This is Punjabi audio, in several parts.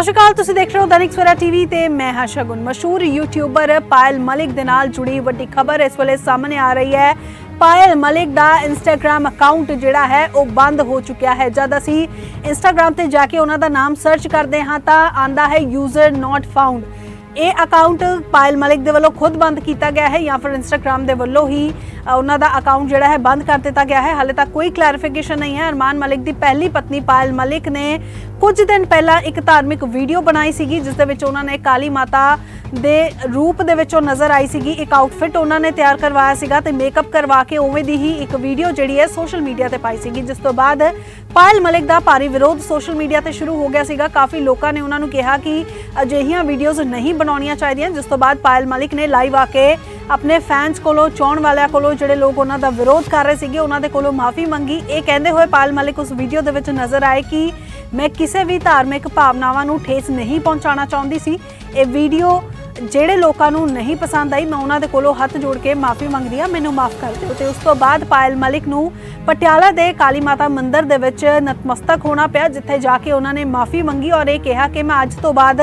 ਸਤਿ ਸ਼੍ਰੀ ਅਕਾਲ, ਤੁਸੀਂ ਦੇਖ ਰਹੇ ਹੋ ਦੈਨਿਕ ਸਵੇਰਾ ਟੀਵੀ ਤੇ ਮੈਂ ਹਾਂ ਸ਼ਗੁਨ। ਮਸ਼ਹੂਰ ਯੂਟਿਊਬਰ ਪਾਇਲ ਮਲਿਕ ਦੇ ਨਾਲ ਜੁੜੀ ਵੱਡੀ ਖਬਰ ਇਸ ਵੇਲੇ ਸਾਹਮਣੇ ਆ ਰਹੀ ਹੈ। ਪਾਇਲ ਮਲਿਕ ਦਾ ਇੰਸਟਾਗ੍ਰam ਅਕਾਊਂਟ ਜਿਹੜਾ ਹੈ, ਉਹ ਬੰਦ ਹੋ ਚੁੱਕਿਆ ਹੈ। ਜਦ ਅਸੀਂ ਇੰਸਟਾਗ੍ਰam ਤੇ ਜਾ ਕੇ ਉਹਨਾਂ ਦਾ ਨਾਮ ਸਰਚ ਕਰਦੇ ਹਾਂ, ਤਾਂ ਆਂਦਾ ਹੈ ਯੂਜ਼ਰ ਨਾਟ ਫਾਊਂਡ ਇਹ ਅਕਾਊਂਟ ਪਾਇਲ ਮਲਿਕ ਦੇ ਵੱਲੋਂ ਖੁਦ ਬੰਦ ਕੀਤਾ ਗਿਆ ਹੈ ਜਾਂ ਫਿਰ ਇੰਸਟਾਗ੍ਰam ਦੇ ਵੱਲੋਂ ਹੀ ਉਹਨਾਂ ਦਾ ਅਕਾਊਂਟ ਜਿਹੜਾ ਹੈ ਬੰਦ ਕਰ ਦਿੱਤਾ ਗਿਆ ਹੈ। ਹਾਲੇ ਤੱਕ ਕੋਈ ਕਲੈਰੀਫਿਕੇਸ਼ਨ ਨਹੀਂ ਹੈ। ਅਰਮਾਨ ਮਲਿਕ ਦੀ ਪਹਿਲੀ ਪਤਨੀ ਪਾਇਲ ਮਲਿਕ ਨੇ ਕੁਝ ਦਿਨ ਪਹਿਲਾਂ ਇੱਕ ਧਾਰਮਿਕ ਵੀਡੀਓ ਬਣਾਈ ਸੀਗੀ, ਜਿਸ ਦੇ ਵਿੱਚ ਉਹਨਾਂ ਨੇ ਕਾਲੀ ਮਾਤਾ ਦੇ ਰੂਪ ਦੇ ਵਿੱਚ ਉਹ ਨਜ਼ਰ ਆਈ ਸੀਗੀ। ਇੱਕ ਆਊਟਫਿਟ ਉਹਨਾਂ ਨੇ ਤਿਆਰ ਕਰਵਾਇਆ ਸੀਗਾ ਤੇ ਮੇਕਅਪ ਕਰਵਾ ਕੇ ਉਵੇਂ ਦੀ ਹੀ ਇੱਕ ਵੀਡੀਓ ਜਿਹੜੀ ਹੈ ਸੋਸ਼ਲ ਮੀਡੀਆ ਤੇ ਪਾਈ ਸੀਗੀ, ਜਿਸ ਤੋਂ ਬਾਅਦ ਪਾਇਲ ਮਲਿਕ ਦਾ ਭਾਰੀ ਵਿਰੋਧ ਸੋਸ਼ਲ ਮੀਡੀਆ ਤੇ ਸ਼ੁਰੂ ਹੋ ਗਿਆ ਸੀਗਾ। ਕਾਫੀ ਲੋਕਾਂ ਨੇ ਉਹਨਾਂ ਨੂੰ ਕਿਹਾ ਕਿ ਅਜਿਹੀਆਂ ਵੀਡੀਓਜ਼ ਨਹੀਂ ਬਣਾਉਣੀਆਂ ਚਾਹੀਦੀਆਂ, ਜਿਸ ਤੋਂ ਬਾਅਦ ਪਾਇਲ ਮਲਿਕ ਨੇ ਲਾਈਵ ਆ ਕੇ ਆਪਣੇ ਫੈਨਸ ਕੋਲੋਂ, ਚਾਹਣ ਵਾਲਿਆਂ ਕੋਲੋਂ ਜਿਹੜੇ ਲੋਕ ਉਹਨਾਂ ਦਾ ਵਿਰੋਧ ਕਰ ਰਹੇ ਸੀਗੇ, ਉਹਨਾਂ ਦੇ ਕੋਲੋਂ ਮਾਫੀ ਮੰਗੀ। ਇਹ ਕਹਿੰਦੇ ਹੋਏ ਪਾਲ ਮਲਿਕ ਉਸ ਵੀਡੀਓ ਦੇ ਵਿੱਚ ਨਜ਼ਰ ਆਏ ਕਿ ਮੈਂ ਕਿਸੇ ਵੀ ਧਾਰਮਿਕ ਭਾਵਨਾਵਾਂ ਨੂੰ ਠੇਸ ਨਹੀਂ ਪਹੁੰਚਾਉਣਾ ਚਾਹੁੰਦੀ ਸੀ। ਇਹ ਵੀਡੀਓ ਜਿਹੜੇ ਲੋਕਾਂ ਨੂੰ ਨਹੀਂ ਪਸੰਦ ਆਈ, ਮੈਂ ਉਹਨਾਂ ਦੇ ਕੋਲੋਂ ਹੱਥ ਜੋੜ ਕੇ ਮਾਫੀ ਮੰਗਦੀ ਆ ਮੈਨੂੰ ਮਾਫ ਕਰ ਦਿਓ ਤੇ ਉਸ ਤੋਂ ਬਾਅਦ ਪਾਇਲ ਮਲਿਕ ਨੂੰ ਪਟਿਆਲਾ ਦੇ ਕਾਲੀ ਮਾਤਾ ਮੰਦਿਰ ਦੇ ਵਿੱਚ ਨਤਮਸਤਕ ਹੋਣਾ ਪਿਆ, ਜਿੱਥੇ ਜਾ ਕੇ ਉਹਨਾਂ ਨੇ ਮਾਫੀ ਮੰਗੀ ਔਰ ਇਹ ਕਿਹਾ ਕਿ ਮੈਂ ਅੱਜ ਤੋਂ ਬਾਅਦ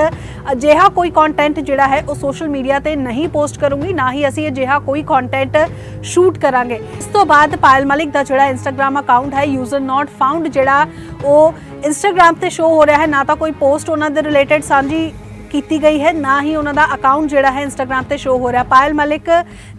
ਅਜਿਹਾ ਕੋਈ ਕੰਟੈਂਟ ਜਿਹੜਾ ਹੈ ਉਹ ਸੋਸ਼ਲ ਮੀਡੀਆ ਤੇ ਨਹੀਂ ਪੋਸਟ ਕਰੂੰਗੀ, ਨਾ ਹੀ ਅਸੀਂ ਅਜਿਹਾ ਕੋਈ ਕੰਟੈਂਟ ਸ਼ੂਟ ਕਰਾਂਗੇ। ਇਸ ਤੋਂ ਬਾਅਦ ਪਾਇਲ ਮਲਿਕ ਦਾ ਜਿਹੜਾ ਇੰਸਟਾਗ੍ਰam ਅਕਾਊਂਟ ਹੈ ਯੂਜ਼ਰ ਨਾਟ ਫਾਊਂਡ ਜਿਹੜਾ ਉਹ ਇੰਸਟਾਗ੍ਰam ਤੇ ਸ਼ੋ ਹੋ ਰਿਹਾ ਹੈ, ਨਾ ਤਾਂ ਕੋਈ ਪੋਸਟ ਉਹਨਾਂ ਦੇ ਰਿਲੇਟਡ ਸਾਂਝੀ ਕੀਤੀ ਗਈ ਹੈ, ਨਾ ਹੀ ਉਹਨਾਂ ਦਾ ਅਕਾਊਂਟ ਜਿਹੜਾ ਹੈ ਇੰਸਟਾਗ੍ਰam ਤੇ ਸ਼ੋ ਹੋ ਰਿਹਾ। ਪਾਇਲ ਮਲਿਕ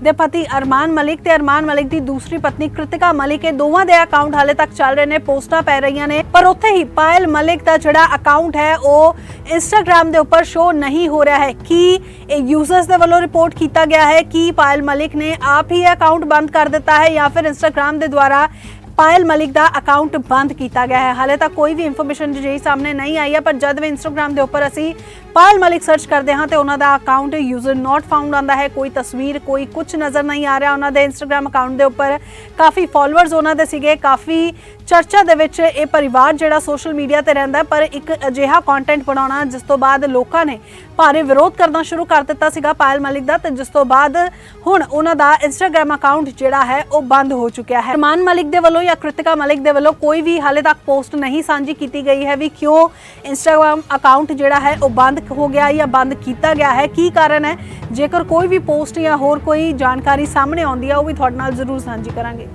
ਦੇ ਪਤੀ ਅਰਮਾਨ ਮਲਿਕ ਤੇ ਅਰਮਾਨ ਮਲਿਕ ਦੀ ਦੂਸਰੀ ਪਤਨੀ ਕ੍ਰਿਤਿਕਾ ਮਲਿਕ, ਇਹ ਦੋਵਾਂ ਦੇ ਅਕਾਊਂਟ ਹਾਲੇ ਤੱਕ ਚੱਲ ਰਹੇ ਨੇ, ਪੋਸਟਾਂ ਪੈ ਰਹੀਆਂ ਨੇ। ਪਰ ਉੱਥੇ ਹੀ ਪਾਇਲ ਮਲਿਕ ਦਾ ਜਿਹੜਾ ਅਕਾਊਂਟ ਹੈ, ਉਹ ਇੰਸਟਾਗ੍ਰam ਦੇ ਉੱਪਰ ਸ਼ੋ ਨਹੀਂ ਹੋ ਰਿਹਾ ਹੈ। ਕੀ ਇਹ ਯੂਜ਼ਰਸ ਦੇ ਵੱਲੋਂ ਰਿਪੋਰਟ ਕੀਤਾ ਗਿਆ ਹੈ ਕਿ ਪਾਇਲ ਮਲਿਕ ਨੇ ਆਪ ਹੀ ਇਹ ਅਕਾਊਂਟ ਬੰਦ ਕਰ ਦਿੱਤਾ ਹੈ ਜਾਂ ਫਿਰ ਇੰਸਟਾਗ੍ਰam ਦੇ ਦੁਆਰਾ ਪਾਇਲ ਮਲਿਕ ਦਾ ਅਕਾਊਂਟ ਬੰਦ ਕੀਤਾ ਗਿਆ ਹੈ। ਹਾਲੇ ਤੱਕ ਕੋਈ ਵੀ ਇਨਫੋਰਮੇਸ਼ਨ ਜਿਹੜੀ ਸਾਹਮਣੇ ਨਹੀਂ ਆਈ ਹੈ, ਪਰ ਜਦ ਵੀ ਇੰਸਟਾਗ੍ਰam ਦੇ ਉੱਪਰ ਅਸੀਂ ਪਾਇਲ ਮਲਿਕ ਸਰਚ ਕਰਦੇ ਹਾਂ, ਤੇ ਉਹਨਾਂ ਦਾ ਅਕਾਊਂਟ ਯੂਜ਼ਰ ਨਾਟ ਫਾਊਂਡ ਆਉਂਦਾ ਹੈ। ਕੋਈ ਤਸਵੀਰ, ਕੋਈ ਕੁਝ ਨਜ਼ਰ ਨਹੀਂ ਆ ਰਿਹਾ ਉਹਨਾਂ ਦੇ ਇੰਸਟਾਗ੍ਰam ਅਕਾਊਂਟ ਦੇ ਉੱਪਰ। ਕਾਫੀ ਫਾਲੋਅਰਸ ਉਹਨਾਂ ਦੇ ਸੀਗੇ, ਕਾਫੀ ਚਰਚਾ ਦੇ ਵਿੱਚ ਇਹ ਪਰਿਵਾਰ ਜਿਹੜਾ ਸੋਸ਼ਲ ਮੀਡੀਆ ਤੇ ਰਹਿੰਦਾ ਪਰ ਇੱਕ ਅਜਿਹਾ ਕੰਟੈਂਟ ਬਣਾਉਣਾ, ਜਿਸ ਤੋਂ ਬਾਅਦ ਲੋਕਾਂ ਨੇ ਭਾਰੀ ਵਿਰੋਧ ਕਰਨਾ ਸ਼ੁਰੂ ਕਰ ਦਿੱਤਾ ਸੀਗਾ ਪਾਇਲ ਮਲਿਕ ਦਾ ਤੇ ਜਿਸ ਤੋਂ ਬਾਅਦ ਹੁਣ ਉਹਨਾਂ ਦਾ ਇੰਸਟਾਗ੍ਰam ਅਕਾਊਂਟ ਜਿਹੜਾ ਹੈ ਉਹ ਬੰਦ ਹੋ ਚੁੱਕਿਆ ਹੈ। ਅਰਮਾਨ ਮਲਿਕ ਦੇ ਵੱਲੋਂ ਜਾਂ ਕ੍ਰਿਤਿਕਾ ਮਲਿਕ ਦੇ ਵੱਲੋਂ ਕੋਈ ਵੀ ਹਾਲੇ ਤੱਕ ਪੋਸਟ ਨਹੀਂ ਸਾਂਝੀ ਕੀਤੀ ਗਈ ਹੈ ਵੀ ਕਿਉਂ ਇੰਸਟਾਗ੍ਰam ਅਕਾਊਂਟ ਜਿਹੜਾ ਹੈ ਉਹ ਬੰਦ ਹੋ ਗਿਆ ਜਾਂ ਬੰਦ ਕੀਤਾ ਗਿਆ ਹੈ, ਕੀ ਕਾਰਨ ਹੈ? ਜੇਕਰ ਕੋਈ ਵੀ ਪੋਸਟ ਜਾਂ ਹੋਰ ਕੋਈ ਜਾਣਕਾਰੀ ਸਾਹਮਣੇ ਆਉਂਦੀ ਹੈ ਉਹ ਵੀ ਤੁਹਾਡੇ ਨਾਲ ਜ਼ਰੂਰ ਸਾਂਝੀ ਕਰਾਂਗੇ।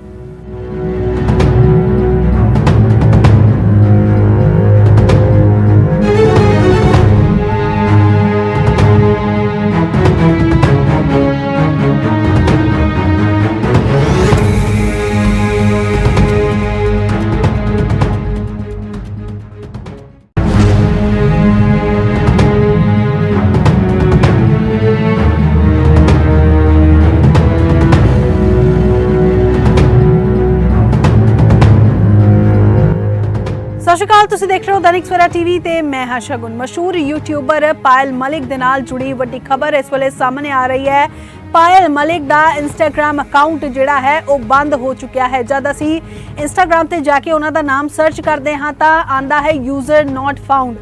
ਸਤਿ ਸ਼੍ਰੀ ਅਕਾਲ, ਤੁਸੀਂ ਦੇਖ ਰਹੇ ਹੋ ਦੈਨਿਕ ਸਵੇਰਾ ਟੀਵੀ ਤੇ ਮੈਂ ਹਾਂ ਸ਼ਗੁਨ ਮਸ਼ਹੂਰ ਯੂਟਿਊਬਰ ਪਾਇਲ ਮਲਿਕ ਦੇ ਨਾਲ ਜੁੜੀ ਵੱਡੀ ਖਬਰ। ਇਸ ਵੇਲੇ ਸਾਹਮਣੇ ਆ ਰਹੀ ਹੈ, ਪਾਇਲ ਮਲਿਕ ਦਾ ਇੰਸਟਾਗ੍ਰam ਅਕਾਊਂਟ ਜਿਹੜਾ ਹੈ, ਉਹ ਬੰਦ ਹੋ ਚੁੱਕਿਆ ਹੈ। ਜਦ ਅਸੀਂ ਇੰਸਟਾਗ੍ਰam ਤੇ ਜਾ ਕੇ ਉਹਨਾਂ ਦਾ ਨਾਮ ਸਰਚ ਕਰਦੇ ਹਾਂ ਤਾਂ ਆਂਦਾ ਹੈ ਯੂਜ਼ਰ ਨਾਟ ਫਾਊਂਡ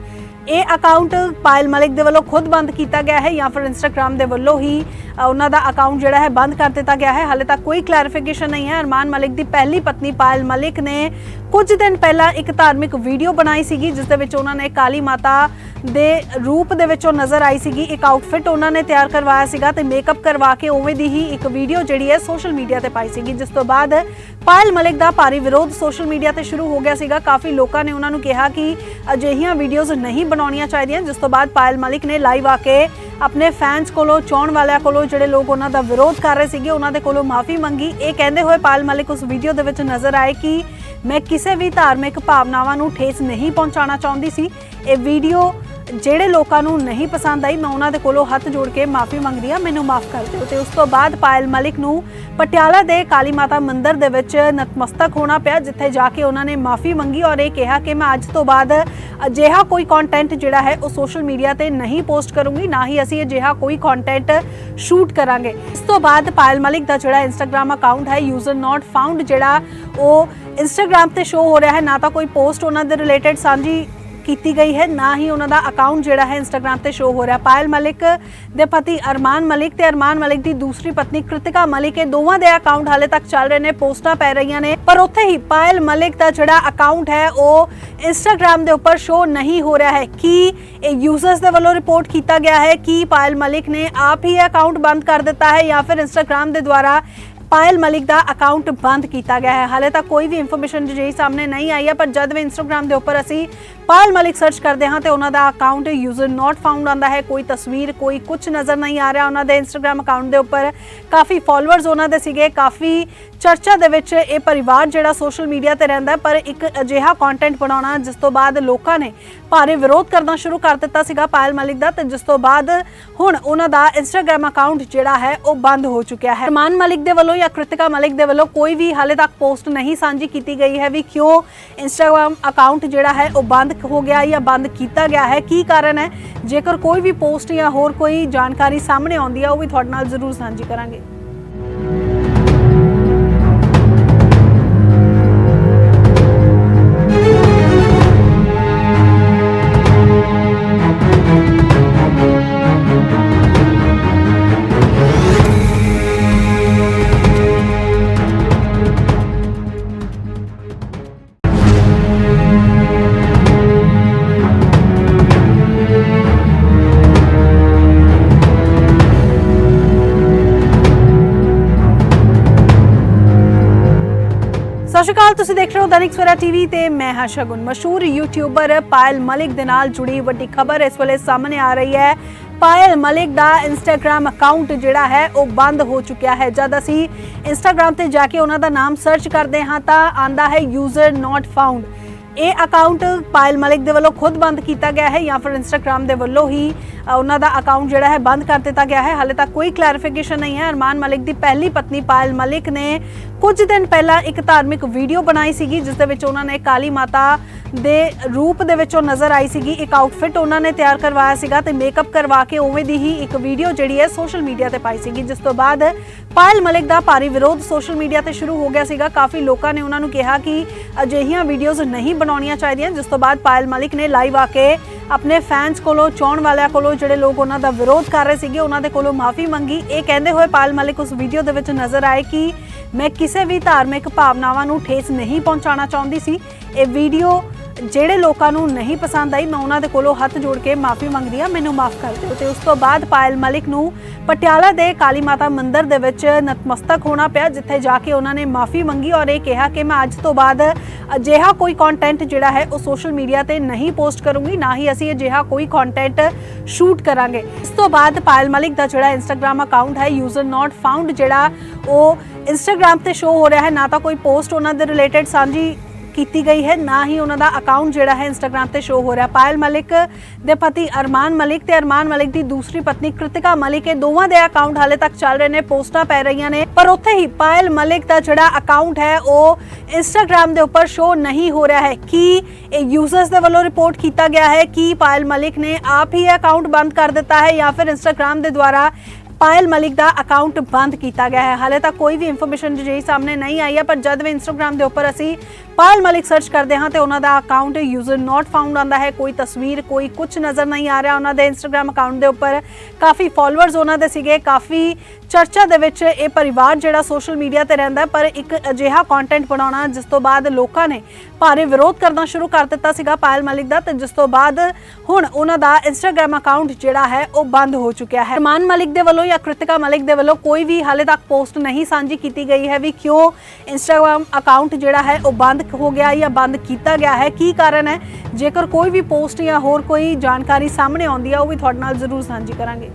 ਇਹ ਅਕਾਊਂਟ ਪਾਇਲ ਮਲਿਕ ਦੇ ਵੱਲੋਂ ਖੁਦ ਬੰਦ ਕੀਤਾ ਗਿਆ ਹੈ ਜਾਂ ਫਿਰ ਇੰਸਟਾਗ੍ਰam ਦੇ ਵੱਲੋਂ ਹੀ ਉਹਨਾਂ ਦਾ ਅਕਾਊਂਟ ਜਿਹੜਾ ਹੈ ਬੰਦ ਕਰ ਦਿੱਤਾ ਗਿਆ ਹੈ। ਹਾਲੇ ਤੱਕ ਕੋਈ ਕਲੈਰੀਫਿਕੇਸ਼ਨ ਨਹੀਂ ਹੈ। ਅਰਮਾਨ ਮਲਿਕ ਦੀ ਪਹਿਲੀ ਪਤਨੀ ਪਾਇਲ ਮਲਿਕ ਨੇ ਕੁਝ ਦਿਨ ਪਹਿਲਾਂ ਇੱਕ ਧਾਰਮਿਕ ਵੀਡੀਓ ਬਣਾਈ ਸੀਗੀ, ਜਿਸ ਦੇ ਵਿੱਚ ਉਹਨਾਂ ਨੇ ਕਾਲੀ ਮਾਤਾ ਦੇ ਰੂਪ ਦੇ ਵਿੱਚ ਉਹ ਨਜ਼ਰ ਆਈ ਸੀਗੀ। ਇੱਕ ਆਊਟਫਿਟ ਉਹਨਾਂ ਨੇ ਤਿਆਰ ਕਰਵਾਇਆ ਸੀਗਾ ਤੇ ਮੇਕਅਪ ਕਰਵਾ ਕੇ ਉਵੇਂ ਦੀ ਹੀ ਇੱਕ ਵੀਡੀਓ ਜਿਹੜੀ ਹੈ ਸੋਸ਼ਲ ਮੀਡੀਆ ਤੇ ਪਾਈ ਸੀਗੀ, ਜਿਸ ਤੋਂ ਬਾਅਦ ਪਾਇਲ ਮਲਿਕ ਦਾ ਭਾਰੀ ਵਿਰੋਧ ਸੋਸ਼ਲ ਮੀਡੀਆ ਤੇ ਸ਼ੁਰੂ ਹੋ ਗਿਆ ਸੀਗਾ। ਕਾਫੀ ਲੋਕਾਂ ਨੇ ਉਹਨਾਂ ਨੂੰ ਕਿਹਾ ਕਿ ਅਜਿਹੀਆਂ ਵੀਡੀਓਜ਼ ਨਹੀਂ ਬਣਾਉਣੀਆਂ ਚਾਹੀਦੀਆਂ, ਜਿਸ ਤੋਂ ਬਾਅਦ ਪਾਇਲ ਮਲਿਕ ਨੇ ਲਾਈਵ ਆ ਕੇ ਆਪਣੇ ਫੈਨਸ ਕੋਲੋਂ, ਚਾਹਣ ਵਾਲਿਆਂ ਕੋਲੋਂ ਜਿਹੜੇ ਲੋਕ ਉਹਨਾਂ ਦਾ ਵਿਰੋਧ ਕਰ ਰਹੇ ਸੀਗੇ, ਉਹਨਾਂ ਦੇ ਕੋਲੋਂ ਮਾਫੀ ਮੰਗੀ। ਇਹ ਕਹਿੰਦੇ ਹੋਏ ਪਾਲ ਮਲਿਕ ਉਸ ਵੀਡੀਓ ਦੇ ਵਿੱਚ ਨਜ਼ਰ ਆਏ ਕਿ ਮੈਂ ਕਿਸੇ ਵੀ ਧਾਰਮਿਕ ਭਾਵਨਾਵਾਂ ਨੂੰ ਠੇਸ ਨਹੀਂ ਪਹੁੰਚਾਉਣਾ ਚਾਹੁੰਦੀ ਸੀ। ਇਹ ਵੀਡੀਓ ਜਿਹੜੇ ਲੋਕਾਂ ਨੂੰ ਨਹੀਂ ਪਸੰਦ ਆਈ, ਮੈਂ ਉਹਨਾਂ ਦੇ ਕੋਲੋਂ ਹੱਥ ਜੋੜ ਕੇ ਮਾਫੀ ਮੰਗਦੀ ਆ ਮੈਨੂੰ ਮਾਫ ਕਰ ਦਿਓ ਤੇ ਉਸ ਤੋਂ ਬਾਅਦ ਪਾਇਲ ਮਲਿਕ ਨੂੰ ਪਟਿਆਲਾ ਦੇ ਕਾਲੀ ਮਾਤਾ ਮੰਦਿਰ ਦੇ ਵਿੱਚ ਨਤਮਸਤਕ ਹੋਣਾ ਪਿਆ, ਜਿੱਥੇ ਜਾ ਕੇ ਉਹਨਾਂ ਨੇ ਮਾਫੀ ਮੰਗੀ ਔਰ ਇਹ ਕਿਹਾ ਕਿ ਮੈਂ ਅੱਜ ਤੋਂ ਬਾਅਦ ਅਜਿਹਾ ਕੋਈ ਕੰਟੈਂਟ ਜਿਹੜਾ ਹੈ ਉਹ ਸੋਸ਼ਲ ਮੀਡੀਆ ਤੇ ਨਹੀਂ ਪੋਸਟ ਕਰੂੰਗੀ, ਨਾ ਹੀ ਅਸੀਂ ਅਜਿਹਾ ਕੋਈ ਕੰਟੈਂਟ ਸ਼ੂਟ ਕਰਾਂਗੇ। ਇਸ ਤੋਂ ਬਾਅਦ ਪਾਇਲ ਮਲਿਕ ਦਾ ਜਿਹੜਾ ਇੰਸਟਾਗ੍ਰam ਅਕਾਊਂਟ ਹੈ ਯੂਜ਼ਰ ਨਾਟ ਫਾਊਂਡ ਜਿਹੜਾ ਉਹ ਇੰਸਟਾਗ੍ਰam ਤੇ ਸ਼ੋ ਹੋ ਰਿਹਾ ਹੈ, ਨਾ ਤਾਂ ਕੋਈ ਪੋਸਟ ਉਹਨਾਂ ਦੇ ਰਿਲੇਟਡ ਸਾਂਝੀ ਕੀਤੀ ਗਈ ਹੈ, ਨਾ ਹੀ ਉਹਨਾਂ ਦਾ ਅਕਾਊਂਟ ਜਿਹੜਾ ਹੈ ਇੰਸਟਾਗ੍ਰam ਤੇ ਸ਼ੋ ਹੋ ਰਿਹਾ। ਪਾਇਲ ਮਲਿਕ ਦੇ ਪਤੀ ਅਰਮਾਨ ਮਲਿਕ ਤੇ ਅਰਮਾਨ ਮਲਿਕ ਦੀ ਦੂਸਰੀ ਪਤਨੀ ਕ੍ਰਿਤਿਕਾ ਮਲਿਕ, ਇਹ ਦੋਵਾਂ ਦੇ ਅਕਾਊਂਟ ਹਾਲੇ ਤੱਕ ਚੱਲ ਰਹੇ ਨੇ, ਪੋਸਟਾਂ ਪੈ ਰਹੀਆਂ ਨੇ। ਪਰ ਉੱਥੇ ਹੀ ਪਾਇਲ ਮਲਿਕ ਦਾ ਜਿਹੜਾ ਅਕਾਊਂਟ ਹੈ, ਉਹ ਇੰਸਟਾਗ੍ਰam ਦੇ ਉੱਪਰ ਸ਼ੋ ਨਹੀਂ ਹੋ ਰਿਹਾ ਹੈ। ਕੀ ਇਹ ਯੂਜ਼ਰਸ ਦੇ ਵੱਲੋਂ ਰਿਪੋਰਟ ਕੀਤਾ ਗਿਆ ਹੈ ਕਿ ਪਾਇਲ ਮਲਿਕ ਨੇ ਆਪ ਹੀ ਅਕਾਊਂਟ ਬੰਦ ਕਰ ਦਿੱਤਾ ਹੈ ਜਾਂ ਫਿਰ ਇੰਸਟਾਗ੍ਰam ਦੇ ਦੁਆਰਾ ਪਾਇਲ ਮਲਿਕ ਦਾ ਅਕਾਊਂਟ ਬੰਦ ਕੀਤਾ ਗਿਆ ਹੈ? ਹਾਲੇ ਤੱਕ ਕੋਈ ਵੀ ਇਨਫੋਰਮੇਸ਼ਨ ਜਿਹੜੀ ਸਾਹਮਣੇ ਨਹੀਂ ਆਈ ਹੈ, ਪਰ ਜਦ ਵੀ ਇੰਸਟਾਗ੍ਰam ਦੇ ਉੱਪਰ ਅਸੀਂ ਪਾਲ ਮਲਿਕ ਸਰਚ ਕਰਦੇ ਹਾਂ ਤੇ ਉਹਨਾਂ ਦਾ ਅਕਾਊਂਟ ਯੂਜ਼ਰ ਨਾਟ ਫਾਊਂਡ ਆਉਂਦਾ ਹੈ। ਕੋਈ ਤਸਵੀਰ, ਕੋਈ ਕੁਝ ਨਜ਼ਰ ਨਹੀਂ ਆ ਰਿਹਾ ਉਹਨਾਂ ਦੇ ਇੰਸਟਾਗ੍ਰam ਅਕਾਊਂਟ ਦੇ ਉੱਪਰ। ਕਾਫੀ ਫਾਲੋਅਰਸ ਉਹਨਾਂ ਦੇ ਸੀਗੇ, ਕਾਫੀ ਚਰਚਾ ਦੇ ਵਿੱਚ ਇਹ ਪਰਿਵਾਰ ਜਿਹੜਾ ਸੋਸ਼ਲ ਮੀਡੀਆ ਤੇ ਰਹਿੰਦਾ ਪਰ ਇੱਕ ਅਜਿਹਾ ਕੰਟੈਂਟ ਬਣਾਉਣਾ ਜਿਸ ਤੋਂ ਬਾਅਦ ਲੋਕਾਂ ਨੇ ਭਾਰੇ ਵਿਰੋਧ ਕਰਨਾ ਸ਼ੁਰੂ ਕਰ ਦਿੱਤਾ ਸੀਗਾ ਪਾਇਲ ਮਲਿਕ ਦਾ ਤੇ ਜਿਸ ਤੋਂ ਬਾਅਦ ਹੁਣ ਉਹਨਾਂ ਦਾ ਇੰਸਟਾਗ੍ਰam ਅਕਾਊਂਟ ਜਿਹੜਾ ਹੈ, ਉਹ ਬੰਦ ਹੋ ਚੁੱਕਿਆ ਹੈ। ਅਰਮਾਨ ਮਲਿਕ ਦੇ ਵੱਲੋਂ ਜਾਂ ਕ੍ਰਿਤਿਕਾ ਮਲਿਕ ਦੇ ਵੱਲੋਂ ਕੋਈ ਵੀ ਹਾਲੇ ਤੱਕ ਪੋਸਟ ਨਹੀਂ ਸਾਂਝੀ ਕੀਤੀ ਗਈ ਹੈ ਵੀ ਕਿਉਂ ਇੰਸਟਾਗ੍ਰam ਅਕਾਊਂਟ ਜਿਹੜਾ ਹੈ, ਉਹ ਬੰਦ ਹੋ ਗਿਆ ਜਾਂ ਬੰਦ ਕੀਤਾ ਗਿਆ ਹੈ, ਕੀ ਕਾਰਨ ਹੈ? ਜੇਕਰ ਕੋਈ ਵੀ ਪੋਸਟ ਜਾਂ ਹੋਰ ਕੋਈ ਜਾਣਕਾਰੀ ਸਾਹਮਣੇ ਆਉਂਦੀ ਹੈ ਉਹ ਵੀ ਤੁਹਾਡੇ ਨਾਲ ਜ਼ਰੂਰ ਸਾਂਝੀ ਕਰਾਂਗੇ। ਸ਼੍ਰੀ ਅਕਾਲ, ਤੁਸੀਂ ਦੇਖ ਰਹੇ ਹੋ ਦੈਨਿਕ ਸਵੇਰਾ ਟੀਵੀ ਤੇ ਮੈਂ ਹਾਂ ਸ਼ਗੁਨ ਮਸ਼ਹੂਰ ਯੂਟਿਊਬਰ ਪਾਇਲ ਮਲਿਕ ਦੇ ਨਾਲ ਜੁੜੀ ਵੱਡੀ ਖਬਰ। ਇਸ ਵੇਲੇ ਸਾਹਮਣੇ ਆ ਰਹੀ ਹੈ, ਪਾਇਲ ਮਲਿਕ ਦਾ ਇੰਸਟਾਗ੍ਰam ਅਕਾਊਂਟ ਜਿਹੜਾ ਹੈ, ਉਹ ਬੰਦ ਹੋ ਚੁੱਕਿਆ ਹੈ। ਜਦ ਅਸੀਂ ਇੰਸਟਾਗ੍ਰam ਤੇ ਜਾ ਕੇ ਉਹਨਾਂ ਦਾ ਨਾਮ ਸਰਚ ਕਰਦੇ ਹਾਂ ਤਾਂ ਆਂਦਾ ਹੈ ਯੂਜ਼ਰ ਨਾਟ ਫਾਊਂਡ ਇਹ ਅਕਾਊਂਟ ਪਾਇਲ ਮਲਿਕ ਦੇ ਵੱਲੋਂ ਖੁਦ ਬੰਦ ਕੀਤਾ ਗਿਆ ਹੈ ਜਾਂ ਫਿਰ ਇੰਸਟਾਗ੍ਰam ਦੇ ਵੱਲੋਂ ਹੀ ਉਹਨਾਂ ਦਾ ਅਕਾਊਂਟ ਜਿਹੜਾ ਹੈ ਬੰਦ ਕਰ ਦਿੱਤਾ ਗਿਆ ਹੈ। ਹਾਲੇ ਤੱਕ ਕੋਈ ਕਲੈਰੀਫਿਕੇਸ਼ਨ ਨਹੀਂ ਹੈ। ਅਰਮਾਨ ਮਲਿਕ ਦੀ ਪਹਿਲੀ ਪਤਨੀ ਪਾਇਲ ਮਲਿਕ ਨੇ ਕੁਝ ਦਿਨ ਪਹਿਲਾਂ ਇੱਕ ਧਾਰਮਿਕ ਵੀਡੀਓ ਬਣਾਈ ਸੀਗੀ, ਜਿਸ ਦੇ ਵਿੱਚ ਉਹਨਾਂ ਨੇ ਕਾਲੀ ਮਾਤਾ ਦੇ ਰੂਪ ਦੇ ਵਿੱਚ ਉਹ ਨਜ਼ਰ ਆਈ ਸੀਗੀ। ਇੱਕ ਆਊਟਫਿਟ ਉਹਨਾਂ ਨੇ ਤਿਆਰ ਕਰਵਾਇਆ ਸੀਗਾ ਤੇ ਮੇਕਅਪ ਕਰਵਾ ਕੇ ਉਵੇਂ ਦੀ ਹੀ ਇੱਕ ਵੀਡੀਓ ਜਿਹੜੀ ਹੈ ਸੋਸ਼ਲ ਮੀਡੀਆ ਤੇ ਪਾਈ ਸੀਗੀ, ਜਿਸ ਤੋਂ ਬਾਅਦ ਪਾਇਲ ਮਲਿਕ ਦਾ ਭਾਰੀ ਵਿਰੋਧ ਸੋਸ਼ਲ ਮੀਡੀਆ ਤੇ ਸ਼ੁਰੂ ਹੋ ਗਿਆ ਸੀਗਾ। ਕਾਫੀ ਲੋਕਾਂ ਨੇ ਉਹਨਾਂ ਨੂੰ ਕਿਹਾ ਕਿ ਅਜਿਹੀਆਂ ਵੀਡੀਓਜ਼ ਨਹੀਂ ਬਣਾਉਣੀਆਂ ਚਾਹੀਦੀਆਂ, ਜਿਸ ਤੋਂ ਬਾਅਦ ਪਾਇਲ ਮਲਿਕ ਨੇ ਲਾਈਵ ਆ ਕੇ ਆਪਣੇ ਫੈਨਸ ਕੋਲੋਂ ਚਾਹਣ ਵਾਲਿਆਂ ਕੋਲੋਂ ਜਿਹੜੇ ਲੋਕ ਉਹਨਾਂ ਦਾ ਵਿਰੋਧ ਕਰ ਰਹੇ ਸੀਗੇ, ਉਹਨਾਂ ਦੇ ਕੋਲੋਂ ਮਾਫੀ ਮੰਗੀ। ਇਹ ਕਹਿੰਦੇ ਹੋਏ ਪਾਇਲ ਮਲਿਕ ਉਸ ਵੀਡੀਓ ਦੇ ਵਿੱਚ ਨਜ਼ਰ ਆਏ ਕਿ ਮੈਂ ਕਿਸੇ ਵੀ ਧਾਰਮਿਕ ਭਾਵਨਾਵਾਂ ਨੂੰ ਠੇਸ ਨਹੀਂ ਪਹੁੰਚਾਉਣਾ ਚਾਹੁੰਦੀ ਸੀ। ਇਹ ਵੀਡੀਓ ਜਿਹੜੇ ਲੋਕਾਂ ਨੂੰ ਨਹੀਂ ਪਸੰਦ ਆਈ, ਮੈਂ ਉਹਨਾਂ ਦੇ ਕੋਲੋਂ ਹੱਥ ਜੋੜ ਕੇ ਮਾਫੀ ਮੰਗਦੀ ਹਾਂ। ਮੈਨੂੰ ਮਾਫ ਕਰ ਦਿਓ ਤੇ ਉਸ ਤੋਂ ਬਾਅਦ ਪਾਇਲ ਮਲਿਕ ਨੂੰ ਪਟਿਆਲਾ ਦੇ ਕਾਲੀ ਮਾਤਾ ਮੰਦਿਰ ਦੇ ਵਿੱਚ ਨਤਮਸਤਕ ਹੋਣਾ ਪਿਆ, ਜਿੱਥੇ ਜਾ ਕੇ ਉਹਨਾਂ ਨੇ ਮਾਫੀ ਮੰਗੀ ਔਰ ਇਹ ਕਿਹਾ ਕਿ ਮੈਂ ਅੱਜ ਤੋਂ ਬਾਅਦ ਅਜਿਹਾ ਕੋਈ ਕੰਟੈਂਟ ਜਿਹੜਾ ਹੈ ਉਹ ਸੋਸ਼ਲ ਮੀਡੀਆ ਤੇ ਨਹੀਂ ਪੋਸਟ ਕਰੂੰਗੀ, ਨਾ ਹੀ ਅਸੀਂ ਅਜਿਹਾ ਕੋਈ ਕੰਟੈਂਟ ਸ਼ੂਟ ਕਰਾਂਗੇ। ਇਸ ਤੋਂ ਬਾਅਦ ਪਾਇਲ ਮਲਿਕ ਦਾ ਜਿਹੜਾ ਇੰਸਟਾਗ੍ਰam ਅਕਾਊਂਟ ਹੈ ਯੂਜ਼ਰ ਨਾਟ ਫਾਊਂਡ ਜਿਹੜਾ ਉਹ ਇੰਸਟਾਗ੍ਰam ਤੇ ਸ਼ੋ ਹੋ ਰਿਹਾ ਹੈ, ਨਾ ਤਾਂ ਕੋਈ ਪੋਸਟ ਉਹਨਾਂ ਦੇ ਰਿਲੇਟਡ ਸਾਂਝੀ ਕੀਤੀ ਗਈ ਹੈ, ਨਾ ਹੀ ਉਹਨਾਂ ਦਾ ਅਕਾਊਂਟ ਜਿਹੜਾ ਹੈ ਇੰਸਟਾਗ੍ਰam ਤੇ ਸ਼ੋ ਹੋ ਰਿਹਾ। ਪਾਇਲ ਮਲਿਕ ਦੇ ਪਤੀ ਅਰਮਾਨ ਮਲਿਕ ਤੇ ਅਰਮਾਨ ਮਲਿਕ ਦੀ ਦੂਸਰੀ ਪਤਨੀ ਕ੍ਰਿਤਿਕਾ ਮਲਿਕ, ਇਹ ਦੋਵਾਂ ਦੇ ਅਕਾਊਂਟ ਹਾਲੇ ਤੱਕ ਚੱਲ ਰਹੇ ਨੇ, ਪੋਸਟਾਂ ਪੈ ਰਹੀਆਂ ਨੇ। ਪਰ ਉੱਥੇ ਹੀ ਪਾਇਲ ਮਲਿਕ ਦਾ ਜਿਹੜਾ ਅਕਾਊਂਟ ਹੈ, ਉਹ ਇੰਸਟਾਗ੍ਰam ਦੇ ਉੱਪਰ ਸ਼ੋ ਨਹੀਂ ਹੋ ਰਿਹਾ ਹੈ। ਕੀ ਇਹ ਯੂਜ਼ਰਸ ਦੇ ਵੱਲੋਂ ਰਿਪੋਰਟ ਕੀਤਾ ਗਿਆ ਹੈ ਕਿ ਪਾਇਲ ਮਲਿਕ ਨੇ ਆਪ ਹੀ ਅਕਾਊਂਟ ਬੰਦ ਕਰ ਦਿੱਤਾ ਹੈ ਜਾਂ ਫਿਰ ਇੰਸਟਾਗ੍ਰam ਦੇ ਦੁਆਰਾ ਪਾਇਲ ਮਲਿਕ ਦਾ ਅਕਾਊਂਟ ਬੰਦ ਕੀਤਾ ਗਿਆ ਹੈ। ਹਾਲੇ ਤੱਕ ਕੋਈ ਵੀ ਇਨਫੋਰਮੇਸ਼ਨ ਜਿਹੜੀ ਸਾਹਮਣੇ ਨਹੀਂ ਆਈ ਹੈ, ਪਰ ਜਦ ਵੀ ਇੰਸਟਾਗ੍ਰam ਦੇ ਉੱਪਰ ਅਸੀਂ ਪਾਇਲ ਮਲਿਕ ਸਰਚ ਕਰਦੇ ਹਾਂ, ਤੇ ਉਹਨਾਂ ਦਾ ਅਕਾਊਂਟ ਯੂਜ਼ਰ ਨਾਟ ਫਾਊਂਡ ਆਉਂਦਾ ਹੈ। ਕੋਈ ਤਸਵੀਰ, ਕੋਈ ਕੁਝ ਨਜ਼ਰ ਨਹੀਂ ਆ ਰਿਹਾ ਉਹਨਾਂ ਦੇ ਇੰਸਟਾਗ੍ਰam ਅਕਾਊਂਟ ਦੇ ਉੱਪਰ। ਕਾਫੀ ਫਾਲੋਅਰਸ ਉਹਨਾਂ ਦੇ ਸੀਗੇ, ਕਾਫੀ ਚਰਚਾ ਦੇ ਵਿੱਚ ਇਹ ਪਰਿਵਾਰ ਜਿਹੜਾ ਸੋਸ਼ਲ ਮੀਡੀਆ ਤੇ ਰਹਿੰਦਾ ਪਰ ਇੱਕ ਅਜਿਹਾ ਕੰਟੈਂਟ ਬਣਾਉਣਾ ਜਿਸ ਤੋਂ ਬਾਅਦ ਲੋਕਾਂ ਨੇ ਭਾਰੇ ਵਿਰੋਧ ਕਰਨਾ ਸ਼ੁਰੂ ਕਰ ਦਿੱਤਾ ਸੀਗਾ ਪਾਇਲ ਮਲਿਕ ਦਾ, ਤੇ ਜਿਸ ਤੋਂ ਬਾਅਦ ਹੁਣ ਉਹਨਾਂ ਦਾ ਇੰਸਟਾਗ੍ਰam ਅਕਾਊਂਟ ਜਿਹੜਾ ਹੈ, ਉਹ ਬੰਦ ਹੋ ਚੁੱਕਿਆ ਹੈ। ਅਰਮਾਨ ਮਲਿਕ ਦੇ ਵੱਲੋਂ ਜਾਂ ਕ੍ਰਿਤਿਕਾ ਮਲਿਕ ਦੇ ਵੱਲੋਂ ਕੋਈ ਵੀ ਹਾਲੇ ਤੱਕ ਪੋਸਟ ਨਹੀਂ ਸਾਂਝੀ ਕੀਤੀ ਗਈ ਹੈ ਵੀ ਕਿਉਂ ਇੰਸਟਾਗ੍ਰam ਅਕਾਊਂਟ ਜਿਹੜਾ ਹੈ ਉਹ ਬੰਦ ਹੋ ਗਿਆ ਜਾਂ ਬੰਦ ਕੀਤਾ ਗਿਆ ਹੈ? ਕੀ ਕਾਰਨ ਹੈ? ਜੇਕਰ ਕੋਈ ਵੀ ਪੋਸਟ ਜਾਂ ਹੋਰ ਕੋਈ ਜਾਣਕਾਰੀ ਸਾਹਮਣੇ ਆਉਂਦੀ ਹੈ ਉਹ ਵੀ ਤੁਹਾਡੇ ਨਾਲ ਜ਼ਰੂਰ ਸਾਂਝੀ ਕਰਾਂਗੇ।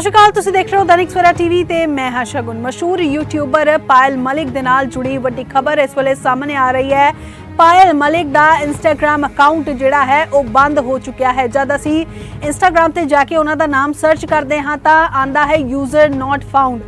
ਸਤਿ ਸ਼੍ਰੀ ਅਕਾਲ, ਤੁਸੀਂ ਦੇਖ ਰਹੇ ਹੋ ਦੈਨਿਕ ਸਵੇਰਾ ਟੀਵੀ ਤੇ ਮੈਂ ਹਾਂ ਸ਼ਗੁਨ ਮਸ਼ਹੂਰ ਯੂਟਿਊਬਰ ਪਾਇਲ ਮਲਿਕ ਦੇ ਨਾਲ ਜੁੜੀ ਵੱਡੀ ਖਬਰ। ਇਸ ਵੇਲੇ ਸਾਹਮਣੇ ਆ ਰਹੀ ਹੈ, ਪਾਇਲ ਮਲਿਕ ਦਾ ਇੰਸਟਾਗ੍ਰam ਅਕਾਊਂਟ ਜਿਹੜਾ ਹੈ, ਉਹ ਬੰਦ ਹੋ ਚੁੱਕਿਆ ਹੈ। ਜਦ ਅਸੀਂ ਇੰਸਟਾਗ੍ਰam ਤੇ ਜਾ ਕੇ ਉਹਨਾਂ ਦਾ ਨਾਮ ਸਰਚ ਕਰਦੇ ਹਾਂ ਤਾਂ ਆਂਦਾ ਹੈ ਯੂਜ਼ਰ ਨਾਟ ਫਾਊਂਡ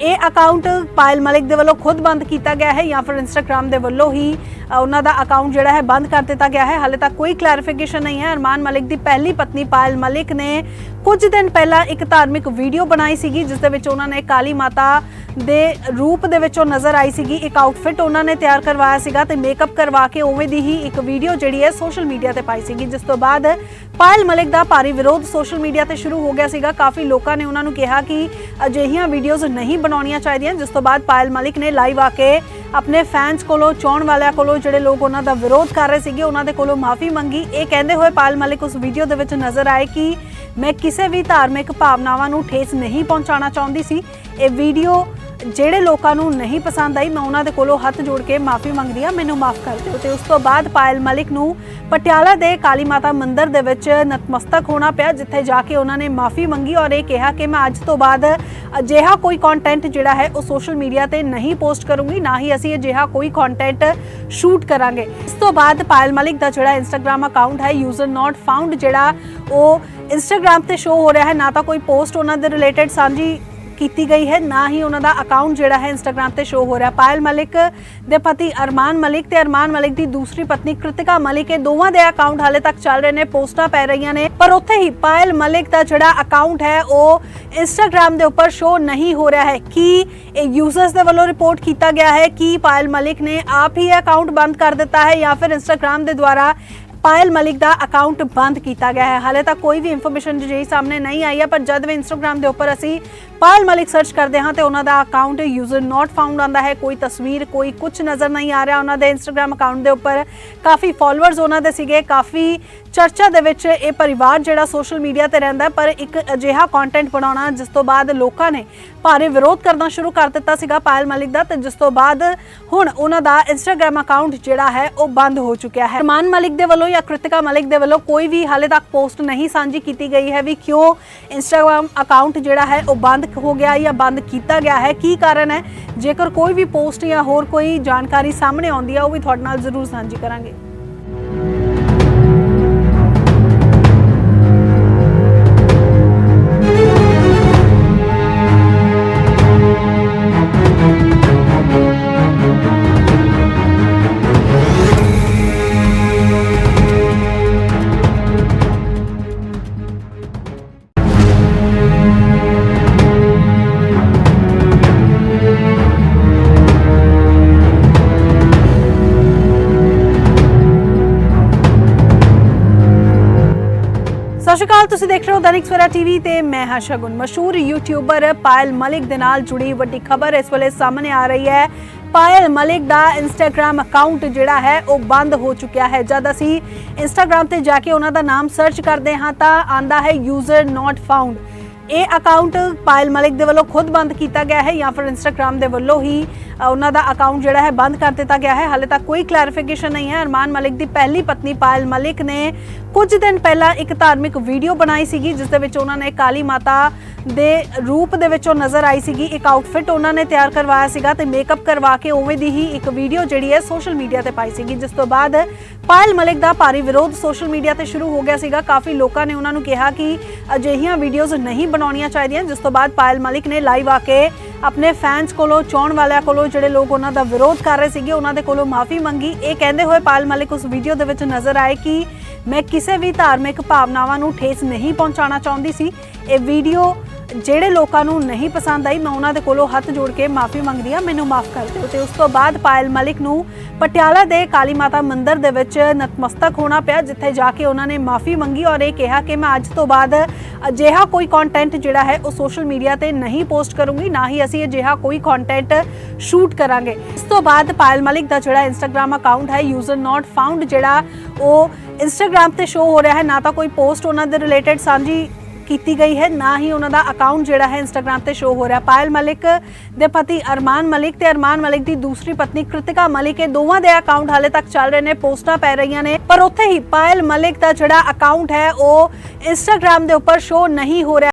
ਇਹ ਅਕਾਊਂਟ ਪਾਇਲ ਮਲਿਕ ਦੇ ਵੱਲੋਂ ਖੁਦ ਬੰਦ ਕੀਤਾ ਗਿਆ ਹੈ ਜਾਂ ਫਿਰ ਇੰਸਟਾਗ੍ਰam ਦੇ ਵੱਲੋਂ ਹੀ ਉਹਨਾਂ ਦਾ ਅਕਾਊਂਟ ਜਿਹੜਾ ਹੈ ਬੰਦ ਕਰ ਦਿੱਤਾ ਗਿਆ ਹੈ। ਹਾਲੇ ਤੱਕ ਕੋਈ ਕਲੈਰੀਫਿਕੇਸ਼ਨ ਨਹੀਂ ਹੈ। ਅਰਮਾਨ ਮਲਿਕ ਦੀ ਪਹਿਲੀ ਪਤਨੀ ਪਾਇਲ ਮਲਿਕ ਨੇ ਕੁਝ ਦਿਨ ਪਹਿਲਾਂ ਇੱਕ ਧਾਰਮਿਕ ਵੀਡੀਓ ਬਣਾਈ ਸੀਗੀ, ਜਿਸ ਦੇ ਵਿੱਚ ਉਹਨਾਂ ਨੇ ਕਾਲੀ ਮਾਤਾ ਦੇ ਰੂਪ ਦੇ ਵਿੱਚ ਉਹ ਨਜ਼ਰ ਆਈ ਸੀਗੀ। ਇੱਕ ਆਊਟਫਿਟ ਉਹਨਾਂ ਨੇ ਤਿਆਰ ਕਰਵਾਇਆ ਸੀਗਾ ਤੇ ਮੇਕਅਪ ਕਰਵਾ ਕੇ ਉਵੇਂ ਦੀ ਹੀ ਇੱਕ ਵੀਡੀਓ ਜਿਹੜੀ ਹੈ ਸੋਸ਼ਲ ਮੀਡੀਆ ਤੇ ਪਾਈ ਸੀਗੀ, ਜਿਸ ਤੋਂ ਬਾਅਦ ਪਾਇਲ ਮਲਿਕ ਦਾ ਭਾਰੀ ਵਿਰੋਧ ਸੋਸ਼ਲ ਮੀਡੀਆ ਤੇ ਸ਼ੁਰੂ ਹੋ ਗਿਆ ਸੀਗਾ। ਕਾਫੀ ਲੋਕਾਂ ਨੇ ਉਹਨਾਂ ਨੂੰ ਕਿਹਾ ਕਿ ਅਜਿਹੀਆਂ ਵੀਡੀਓਜ਼ ਨਹੀਂ ਬਣਾਉਣੀਆਂ ਚਾਹੀਦੀਆਂ। ਜਿਸ ਤੋਂ ਬਾਅਦ ਪਾਇਲ ਮਲਿਕ ਨੇ ਲਾਈਵ ਆ ਕੇ ਆਪਣੇ ਫੈਨਸ ਕੋਲੋਂ, ਚਾਹਣ ਵਾਲਿਆਂ ਕੋਲੋਂ, ਜਿਹੜੇ ਲੋਕ ਉਹਨਾਂ ਦਾ ਵਿਰੋਧ ਕਰ ਰਹੇ ਸੀਗੇ, ਉਹਨਾਂ ਦੇ ਕੋਲੋਂ ਮਾਫੀ ਮੰਗੀ। ਇਹ ਕਹਿੰਦੇ ਹੋਏ ਪਾਇਲ ਮਲਿਕ ਉਸ ਵੀਡੀਓ ਦੇ ਵਿੱਚ ਨਜ਼ਰ ਆਏ ਕਿ ਮੈਂ ਕਿਸੇ ਵੀ ਧਾਰਮਿਕ ਭਾਵਨਾਵਾਂ ਨੂੰ ਠੇਸ ਨਹੀਂ ਪਹੁੰਚਾਉਣਾ ਚਾਹੁੰਦੀ ਸੀ। ਇਹ ਵੀਡੀਓ ਜਿਹੜੇ ਲੋਕਾਂ ਨੂੰ ਨਹੀਂ ਪਸੰਦ ਆਈ, ਮੈਂ ਉਹਨਾਂ ਦੇ ਕੋਲੋਂ ਹੱਥ ਜੋੜ ਕੇ ਮਾਫੀ ਮੰਗਦੀ ਆ ਮੈਨੂੰ ਮਾਫ ਕਰ ਦਿਓ। ਤੇ ਉਸ ਤੋਂ ਬਾਅਦ ਪਾਇਲ ਮਲਿਕ ਨੂੰ ਪਟਿਆਲਾ ਦੇ ਕਾਲੀ ਮਾਤਾ ਮੰਦਿਰ ਦੇ ਵਿੱਚ ਨਤਮਸਤਕ ਹੋਣਾ ਪਿਆ, ਜਿੱਥੇ ਜਾ ਕੇ ਉਹਨਾਂ ਨੇ ਮਾਫੀ ਮੰਗੀ ਔਰ ਇਹ ਕਿਹਾ ਕਿ ਮੈਂ ਅੱਜ ਤੋਂ ਬਾਅਦ ਅਜਿਹਾ ਕੋਈ ਕੰਟੈਂਟ ਜਿਹੜਾ ਹੈ ਉਹ ਸੋਸ਼ਲ ਮੀਡੀਆ ਤੇ ਨਹੀਂ ਪੋਸਟ ਕਰੂੰਗੀ, ਨਾ ਹੀ ਅਸੀਂ ਅਜਿਹਾ ਕੋਈ ਕੰਟੈਂਟ ਸ਼ੂਟ ਕਰਾਂਗੇ। ਇਸ ਤੋਂ ਬਾਅਦ ਪਾਇਲ ਮਲਿਕ ਦਾ ਜਿਹੜਾ ਇੰਸਟਾਗ੍ਰam ਅਕਾਊਂਟ ਹੈ ਯੂਜ਼ਰ ਨਾਟ ਫਾਊਂਡ ਜਿਹੜਾ ਉਹ ਇੰਸਟਾਗ੍ਰam ਤੇ ਸ਼ੋ ਹੋ ਰਿਹਾ ਹੈ, ਨਾ ਤਾਂ ਕੋਈ ਪੋਸਟ ਉਹਨਾਂ ਦੇ ਰਿਲੇਟਡ ਸਾਂਝੀ ਕੀਤੀ ਗਈ ਹੈ, ਨਾ ਹੀ ਉਹਨਾਂ ਦਾ ਅਕਾਊਂਟ ਜਿਹੜਾ ਹੈ ਇੰਸਟਾਗ੍ਰam ਤੇ ਸ਼ੋ ਹੋ ਰਿਹਾ। ਪਾਇਲ ਮਲਿਕ ਦੇ ਪਤੀ ਅਰਮਾਨ ਮਲਿਕ ਤੇ ਅਰਮਾਨ ਮਲਿਕ ਦੀ ਦੂਸਰੀ ਪਤਨੀ ਕ੍ਰਿਤਿਕਾ ਮਲਿਕ, ਇਹ ਦੋਵਾਂ ਦੇ ਅਕਾਊਂਟ ਹਾਲੇ ਤੱਕ ਚੱਲ ਰਹੇ ਨੇ, ਪੋਸਟਾਂ ਪੈ ਰਹੀਆਂ ਨੇ। ਪਰ ਉੱਥੇ ਹੀ ਪਾਇਲ ਮਲਿਕ ਦਾ ਜਿਹੜਾ ਅਕਾਊਂਟ ਹੈ, ਉਹ ਇੰਸਟਾਗ੍ਰam ਦੇ ਉੱਪਰ ਸ਼ੋ ਨਹੀਂ ਹੋ ਰਿਹਾ ਹੈ। ਕੀ ਇਹ ਯੂਜ਼ਰਸ ਦੇ ਵੱਲੋਂ ਰਿਪੋਰਟ ਕੀਤਾ ਗਿਆ ਹੈ ਕਿ ਪਾਇਲ ਮਲਿਕ ਨੇ ਆਪ ਹੀ ਅਕਾਊਂਟ ਬੰਦ ਕਰ ਦਿੱਤਾ ਹੈ ਜਾਂ ਫਿਰ ਇੰਸਟਾਗ੍ਰam ਦੇ ਦੁਆਰਾ ਪਾਇਲ ਮਲਿਕ ਦਾ ਅਕਾਊਂਟ ਬੰਦ ਕੀਤਾ ਗਿਆ ਹੈ। ਹਾਲੇ ਤੱਕ ਕੋਈ ਵੀ ਇਨਫੋਰਮੇਸ਼ਨ ਜਿਹੜੀ ਸਾਹਮਣੇ ਨਹੀਂ ਆਈ ਹੈ, ਪਰ ਜਦ ਵੀ ਇੰਸਟਾਗ੍ਰam ਦੇ ਉੱਪਰ ਅਸੀਂ ਪਾਇਲ ਮਲਿਕ ਸਰਚ ਕਰਦੇ ਹਾਂ, ਤੇ ਉਹਨਾਂ ਦਾ ਅਕਾਊਂਟ ਯੂਜ਼ਰ ਨਾਟ ਫਾਊਂਡ ਆਉਂਦਾ ਹੈ। ਕੋਈ ਤਸਵੀਰ, ਕੋਈ ਕੁਝ ਨਜ਼ਰ ਨਹੀਂ ਆ ਰਿਹਾ। ਉਹਨਾਂ ਦੇ ਇੰਸਟਾਗ੍ਰam ਅਕਾਊਂਟ ਦੇ ਉੱਪਰ ਕਾਫੀ ਫਾਲੋਅਰਸ ਉਹਨਾਂ ਦੇ ਸੀਗੇ, ਕਾਫੀ ਚਰਚਾ ਦੇ ਵਿੱਚ ਇਹ ਪਰਿਵਾਰ ਜਿਹੜਾ ਸੋਸ਼ਲ ਮੀਡੀਆ ਤੇ ਰਹਿੰਦਾ ਪਰ ਇੱਕ ਅਜਿਹਾ ਕੰਟੈਂਟ ਬਣਾਉਣਾ ਜਿਸ ਤੋਂ ਬਾਅਦ ਲੋਕਾਂ ਨੇ ਭਾਰੀ ਵਿਰੋਧ ਕਰਨਾ ਸ਼ੁਰੂ ਕਰ ਦਿੱਤਾ ਸੀਗਾ ਪਾਇਲ ਮਲਿਕ ਦਾ, ਤੇ ਜਿਸ ਤੋਂ ਬਾਅਦ ਹੁਣ ਉਹਨਾਂ ਦਾ ਇੰਸਟਾਗ੍ਰam ਅਕਾਊਂਟ ਜਿਹੜਾ ਹੈ, ਉਹ ਬੰਦ ਹੋ ਚੁੱਕਿਆ ਹੈ। ਅਰਮਾਨ ਮਲਿਕ ਦੇ ਵੱਲੋਂ ਜਾਂ ਕ੍ਰਿਤਿਕਾ ਮਲਿਕ ਦੇ ਵੱਲੋਂ ਕੋਈ ਵੀ ਹਾਲੇ ਤੱਕ ਪੋਸਟ ਨਹੀਂ ਸਾਂਝੀ ਕੀਤੀ ਗਈ ਹੈ ਵੀ ਕਿਉਂ ਇੰਸਟਾਗ੍ਰam ਅਕਾਊਂਟ ਜਿਹੜਾ ਹੈ, ਉਹ ਬੰਦ ਹੋ ਗਿਆ ਜਾਂ ਬੰਦ ਕੀਤਾ ਗਿਆ ਹੈ, ਕੀ ਕਾਰਨ ਹੈ? ਜੇਕਰ ਕੋਈ ਵੀ ਪੋਸਟ ਜਾਂ ਹੋਰ ਕੋਈ ਜਾਣਕਾਰੀ ਸਾਹਮਣੇ ਆਉਂਦੀ ਹੈ ਉਹ ਵੀ ਤੁਹਾਡੇ ਨਾਲ ਜ਼ਰੂਰ ਸਾਂਝੀ ਕਰਾਂਗੇ। ਸਤਿ ਸ਼੍ਰੀ ਅਕਾਲ, ਤੁਸੀਂ ਦੇਖ ਰਹੇ ਹੋ ਦੈਨਿਕ ਸਵੇਰਾ ਟੀਵੀ ਤੇ ਮੈਂ ਹਾਂ ਸ਼ਗੁਨ ਮਸ਼ਹੂਰ ਯੂਟਿਊਬਰ ਪਾਇਲ ਮਲਿਕ ਦੇ ਨਾਲ ਜੁੜੀ ਵੱਡੀ ਖਬਰ। ਇਸ ਵੇਲੇ ਸਾਹਮਣੇ ਆ ਰਹੀ ਹੈ, ਪਾਇਲ ਮਲਿਕ ਦਾ ਇੰਸਟਾਗ੍ਰam ਅਕਾਊਂਟ ਜਿਹੜਾ ਹੈ, ਉਹ ਬੰਦ ਹੋ ਚੁੱਕਿਆ ਹੈ। ਜਦ ਅਸੀਂ ਇੰਸਟਾਗ੍ਰam ਤੇ ਜਾ ਕੇ ਉਹਨਾਂ ਦਾ ਨਾਮ ਸਰਚ ਕਰਦੇ ਹਾਂ ਤਾਂ ਆਂਦਾ ਹੈ ਯੂਜ਼ਰ ਨਾਟ ਫਾਊਂਡ ਇਹ ਅਕਾਊਂਟ ਪਾਇਲ ਮਲਿਕ ਦੇ ਵੱਲੋਂ ਖੁਦ ਬੰਦ ਕੀਤਾ ਗਿਆ ਹੈ ਜਾਂ ਫਿਰ ਇੰਸਟਾਗ੍ਰam ਦੇ ਵੱਲੋਂ ਹੀ ਉਹਨਾਂ ਦਾ ਅਕਾਊਂਟ ਜਿਹੜਾ ਹੈ ਬੰਦ ਕਰ ਦਿੱਤਾ ਗਿਆ ਹੈ। ਹਾਲੇ ਤੱਕ ਕੋਈ ਕਲੈਰੀਫਿਕੇਸ਼ਨ ਨਹੀਂ ਹੈ। ਅਰਮਾਨ ਮਲਿਕ ਦੀ ਪਹਿਲੀ ਪਤਨੀ ਪਾਇਲ ਮਲਿਕ ਨੇ ਕੁਝ ਦਿਨ ਪਹਿਲਾਂ ਇੱਕ ਧਾਰਮਿਕ ਵੀਡੀਓ ਬਣਾਈ ਸੀਗੀ, ਜਿਸ ਦੇ ਵਿੱਚ ਉਹਨਾਂ ਨੇ ਕਾਲੀ ਮਾਤਾ ਦੇ ਰੂਪ ਦੇ ਵਿੱਚ ਉਹ ਨਜ਼ਰ ਆਈ ਸੀਗੀ। ਇੱਕ ਆਊਟਫਿਟ ਉਹਨਾਂ ਨੇ ਤਿਆਰ ਕਰਵਾਇਆ ਸੀਗਾ ਤੇ ਮੇਕਅਪ ਕਰਵਾ ਕੇ ਉਵੇਂ ਦੀ ਹੀ ਇੱਕ ਵੀਡੀਓ ਜਿਹੜੀ ਹੈ ਸੋਸ਼ਲ ਮੀਡੀਆ ਤੇ ਪਾਈ ਸੀਗੀ, ਜਿਸ ਤੋਂ ਬਾਅਦ ਪਾਇਲ ਮਲਿਕ ਦਾ ਭਾਰੀ ਵਿਰੋਧ ਸੋਸ਼ਲ ਮੀਡੀਆ ਤੇ ਸ਼ੁਰੂ ਹੋ ਗਿਆ ਸੀਗਾ। ਕਾਫੀ ਲੋਕਾਂ ਨੇ ਉਹਨਾਂ ਨੂੰ ਕਿਹਾ ਕਿ ਅਜਿਹੀਆਂ ਵੀਡੀਓਜ਼ ਨਹੀਂ ਬਣਾਉਣੀਆਂ ਚਾਹੀਦੀਆਂ, ਜਿਸ ਤੋਂ ਬਾਅਦ ਪਾਇਲ ਮਲਿਕ ਨੇ ਲਾਈਵ ਆ ਕੇ ਆਪਣੇ ਫੈਨਸ ਕੋਲੋਂ, ਚਾਹਣ ਵਾਲਿਆਂ ਕੋਲੋਂ ਜਿਹੜੇ ਲੋਕ ਉਹਨਾਂ ਦਾ ਵਿਰੋਧ ਕਰ ਰਹੇ ਸੀਗੇ, ਉਹਨਾਂ ਦੇ ਕੋਲੋਂ ਮਾਫੀ ਮੰਗੀ। ਇਹ ਕਹਿੰਦੇ ਹੋਏ ਪਾਇਲ ਮਲਿਕ ਉਸ ਵੀਡੀਓ ਦੇ ਵਿੱਚ ਨਜ਼ਰ ਆਏ ਕਿ ਮੈਂ ਕਿਸੇ ਵੀ ਧਾਰਮਿਕ ਭਾਵਨਾਵਾਂ ਨੂੰ ਠੇਸ ਨਹੀਂ ਪਹੁੰਚਾਉਣਾ ਚਾਹੁੰਦੀ ਸੀ। ਇਹ ਵੀਡੀਓ ਜਿਹੜੇ ਲੋਕਾਂ ਨੂੰ ਨਹੀਂ ਪਸੰਦ ਆਈ, ਮੈਂ ਉਹਨਾਂ ਦੇ ਕੋਲੋਂ ਹੱਥ ਜੋੜ ਕੇ ਮਾਫੀ ਮੰਗਦੀ ਆ ਮੈਨੂੰ ਮਾਫ ਕਰ ਦਿਓ ਤੇ ਉਸ ਤੋਂ ਬਾਅਦ ਪਾਇਲ ਮਲਿਕ ਨੂੰ ਪਟਿਆਲਾ ਦੇ ਕਾਲੀ ਮਾਤਾ ਮੰਦਿਰ ਦੇ ਵਿੱਚ ਨਤਮਸਤਕ ਹੋਣਾ ਪਿਆ, ਜਿੱਥੇ ਜਾ ਕੇ ਉਹਨਾਂ ਨੇ ਮਾਫੀ ਮੰਗੀ ਔਰ ਇਹ ਕਿਹਾ ਕਿ ਮੈਂ ਅੱਜ ਤੋਂ ਬਾਅਦ ਅਜਿਹਾ ਕੋਈ ਕੰਟੈਂਟ ਜਿਹੜਾ ਹੈ ਉਹ ਸੋਸ਼ਲ ਮੀਡੀਆ ਤੇ ਨਹੀਂ ਪੋਸਟ ਕਰੂੰਗੀ, ਨਾ ਹੀ ਅਸੀਂ ਅਜਿਹਾ ਕੋਈ ਕੰਟੈਂਟ ਸ਼ੂਟ ਕਰਾਂਗੇ। ਇਸ ਤੋਂ ਬਾਅਦ ਪਾਇਲ ਮਲਿਕ ਦਾ ਜਿਹੜਾ ਇੰਸਟਾਗ੍ਰam ਅਕਾਊਂਟ ਹੈ ਯੂਜ਼ਰ ਨਾਟ ਫਾਊਂਡ ਜਿਹੜਾ ਉਹ ਇੰਸਟਾਗ੍ਰam ਤੇ ਸ਼ੋ ਹੋ ਰਿਹਾ ਹੈ, ਨਾ ਤਾਂ ਕੋਈ ਪੋਸਟ ਉਹਨਾਂ ਦੇ ਰਿਲੇਟਡ ਸਾਂਝੀ ਕੀਤੀ ਗਈ ਹੈ, ਨਾ ਹੀ ਉਹਨਾਂ ਦਾ ਅਕਾਊਂਟ ਜਿਹੜਾ ਹੈ ਇੰਸਟਾਗ੍ਰam ਤੇ ਸ਼ੋ ਹੋ ਰਿਹਾ। ਪਾਇਲ ਮਲਿਕ ਦੇ ਪਤੀ ਅਰਮਾਨ ਮਲਿਕ ਤੇ ਅਰਮਾਨ ਮਲਿਕ ਦੀ ਦੂਸਰੀ ਪਤਨੀ ਕ੍ਰਿਤਿਕਾ ਮਲਿਕ, ਇਹ ਦੋਵਾਂ ਦੇ ਅਕਾਊਂਟ ਹਾਲੇ ਤੱਕ ਚੱਲ ਰਹੇ ਨੇ, ਪੋਸਟਾਂ ਪੈ ਰਹੀਆਂ ਨੇ। ਪਰ ਉੱਥੇ ਹੀ ਪਾਇਲ ਮਲਿਕ ਦਾ ਜਿਹੜਾ ਅਕਾਊਂਟ ਹੈ, ਉਹ ਇੰਸਟਾਗ੍ਰam ਦੇ ਉੱਪਰ ਸ਼ੋ ਨਹੀਂ ਹੋ ਰਿਹਾ।